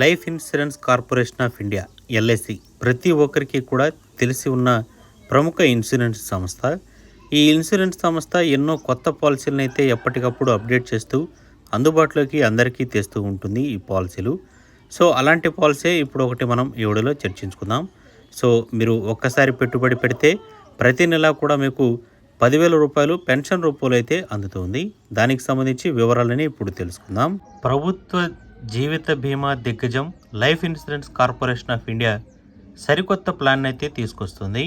Life Insurance Corporation of India LIC ప్రతి ఒక్కరికి కూడా తెలిసి ఉన్న ప్రముఖ ఇన్సూరెన్స్ సంస్థ. ఈ ఇన్సూరెన్స్ సంస్థ ఎన్నో కొత్త పాలసీలను అయితే ఎప్పటికప్పుడు అప్డేట్ చేస్తూ అందుబాటులోకి అందరికీ తెస్తూ ఉంటుంది ఈ పాలసీలు. సో అలాంటి పాలసీ ఇప్పుడు ఒకటి మనం ఈ వీడియోలో చర్చించుకుందాం. సో మీరు ఒక్కసారి పెట్టుబడి పెడితే ప్రతి నెల కూడా మీకు పదివేల రూపాయలు పెన్షన్ రూపంలో అయితే అందుతుంది. దానికి సంబంధించి వివరాలని ఇప్పుడు తెలుసుకుందాం. ప్రభుత్వ జీవిత బీమా దిగ్గజం Life Insurance Corporation of India సరికొత్త ప్లాన్ అయితే తీసుకొస్తుంది.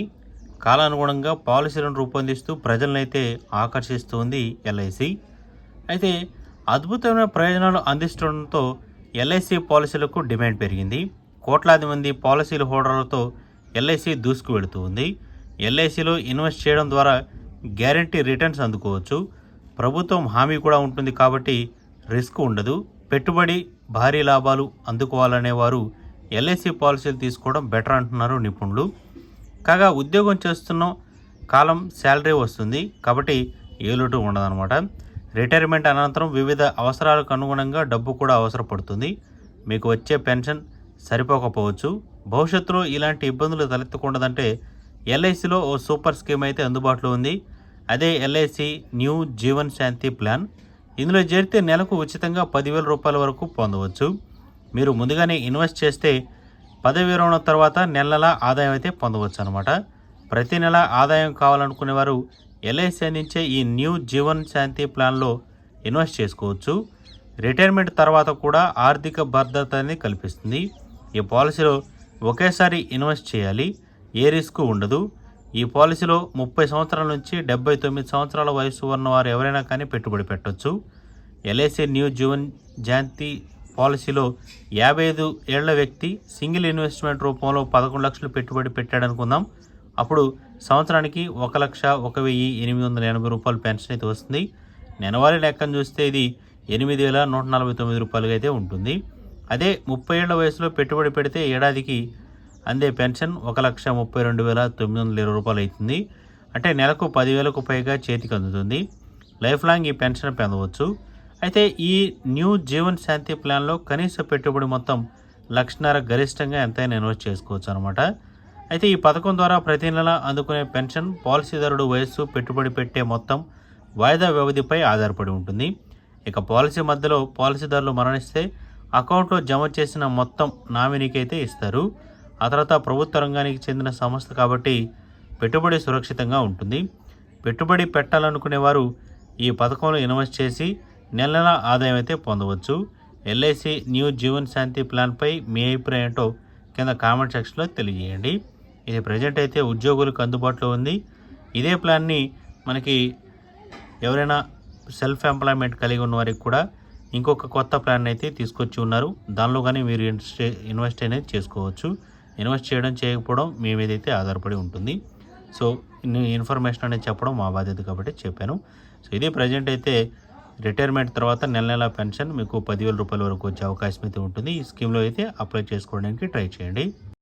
కాలానుగుణంగా పాలసీలను రూపొందిస్తూ ప్రజలను అయితే ఆకర్షిస్తుంది ఎల్ఐసి. అయితే అద్భుతమైన ప్రయోజనాలు అందిస్తుండటంతో ఎల్ఐసి పాలసీలకు డిమాండ్ పెరిగింది. కోట్లాది మంది పాలసీల హోల్డర్లతో ఎల్ఐసి దూసుకు వెళుతూ ఉంది ఎల్ఐసిలో ఇన్వెస్ట్ చేయడం ద్వారా గ్యారంటీ రిటర్న్స్ అందుకోవచ్చు. ప్రభుత్వం హామీ కూడా ఉంటుంది కాబట్టి రిస్క్ ఉండదు. పెట్టుబడి భారీ లాభాలు అందుకోవాలనే వారు ఎల్ఐసి పాలసీలు తీసుకోవడం బెటర్ అంటున్నారు నిపుణులు. కాగా ఉద్యోగం చేస్తున్న కాలం శాలరీ వస్తుంది కాబట్టి ఏ లోటు ఉండదన్నమాట. రిటైర్మెంట్ అనంతరం వివిధ అవసరాలకు అనుగుణంగా డబ్బు కూడా అవసరపడుతుంది. మీకు వచ్చే పెన్షన్ సరిపోకపోవచ్చు. భవిష్యత్తులో ఇలాంటి ఇబ్బందులు తలెత్తకూడదంటే ఎల్ఐసిలో ఓ సూపర్ స్కీమ్ అయితే అందుబాటులో ఉంది. అదే LIC new Jeevan Shanti plan. ఇందులో చేరితే నెలకు ఉచితంగా పదివేల రూపాయల వరకు పొందవచ్చు. మీరు ముందుగానే ఇన్వెస్ట్ చేస్తే పదవి విరమణ తర్వాత నెల ఆదాయం అయితే పొందవచ్చు అనమాట ప్రతి నెల ఆదాయం కావాలనుకునే వారు ఎల్ఐసి అందించే ఈ న్యూ జీవన్ శాంతి ప్లాన్లో ఇన్వెస్ట్ చేసుకోవచ్చు. రిటైర్మెంట్ తర్వాత కూడా ఆర్థిక భద్రతని కల్పిస్తుంది. ఈ పాలసీలో ఒకేసారి ఇన్వెస్ట్ చేయాలి. ఏ రిస్క్ ఉండదు. ఈ పాలసీలో ముప్పై సంవత్సరాల నుంచి డెబ్బై తొమ్మిది సంవత్సరాల వయసు ఉన్న వారు ఎవరైనా కానీ పెట్టుబడి పెట్టొచ్చు. ఎల్ఐసి న్యూ జీవన్ జయంతి పాలసీలో యాభై ఐదు ఏళ్ళ వ్యక్తి సింగిల్ ఇన్వెస్ట్మెంట్ రూపంలో పదకొండు లక్షలు పెట్టుబడి పెట్టాడనుకుందాం. అప్పుడు సంవత్సరానికి ఒక లక్ష ఒక వెయ్యి ఎనిమిది వందల ఎనభై రూపాయలు పెన్షన్ అయితే వస్తుంది. నెలవారీ లెక్కను చూస్తే ఇది ఎనిమిది వేల నూట నలభై తొమ్మిది రూపాయలుగా అయితే ఉంటుంది. అదే ముప్పై ఏళ్ళ వయసులో పెట్టుబడి పెడితే ఏడాదికి అందే పెన్షన్ ఒక లక్ష ముప్పై రెండు వేల తొమ్మిది వందల ఇరవై రూపాయలు అవుతుంది. అంటే నెలకు పదివేలకు పైగా చేతికి అందుతుంది. లైఫ్ లాంగ్ ఈ పెన్షన్ పొందవచ్చు అయితే ఈ న్యూ జీవన్ శాంతి ప్లాన్లో కనీస పెట్టుబడి మొత్తం లక్షన్నర గరిష్టంగా ఎంతైనా ఇన్వెస్ట్ చేసుకోవచ్చు అనమాట అయితే ఈ పథకం ద్వారా ప్రతి నెల అందుకునే పెన్షన్ పాలసీదారుడు వయస్సు పెట్టుబడి పెట్టే మొత్తం వాయిదా వ్యవధిపై ఆధారపడి ఉంటుంది. ఇక పాలసీ మధ్యలో పాలసీదారులు మరణిస్తే అకౌంట్లో జమ చేసిన మొత్తం నామినీకి అయితే ఇస్తారు. ఆ తర్వాత ప్రభుత్వ రంగానికి చెందిన సంస్థ కాబట్టి పెట్టుబడి సురక్షితంగా ఉంటుంది. పెట్టుబడి పెట్టాలనుకునే వారు ఈ పథకంలో ఇన్వెస్ట్ చేసి నెల నెల ఆదాయం అయితే పొందవచ్చు. ఎల్ఐసి న్యూ జీవన్ శాంతి ప్లాన్పై మీ అభిప్రాయం ఏంటో కింద కామెంట్ సెక్షన్లో తెలియజేయండి. ఇది ప్రజెంట్ అయితే ఉద్యోగులకు అందుబాటులో ఉంది. ఇదే ప్లాన్ని మనకి ఎవరైనా సెల్ఫ్ ఎంప్లాయ్మెంట్ కలిగి ఉన్న వారికి కూడా ఇంకొక కొత్త ప్లాన్ అయితే తీసుకొచ్చి ఉన్నారు. దానిలో కానీ మీరు ఇన్వెస్ట్ ఇన్వెస్ట్ అనేది చేసుకోవచ్చు. ఇన్వెస్ట్ చేయడం చేయకపోవడం మీ మీద అయితే ఆధారపడి ఉంటుంది. సో ఇన్ఫర్మేషన్ అనేది చెప్పడం మా బాధ్యత కాబట్టి చెప్పాను. సో ఇది ప్రజెంట్ అయితే రిటైర్మెంట్ తర్వాత నెల నెల పెన్షన్ మీకు పదివేల రూపాయల వరకు వచ్చే అవకాశం అయితే ఉంటుంది. ఈ స్కీమ్లో అయితే అప్లై చేసుకోవడానికి ట్రై చేయండి.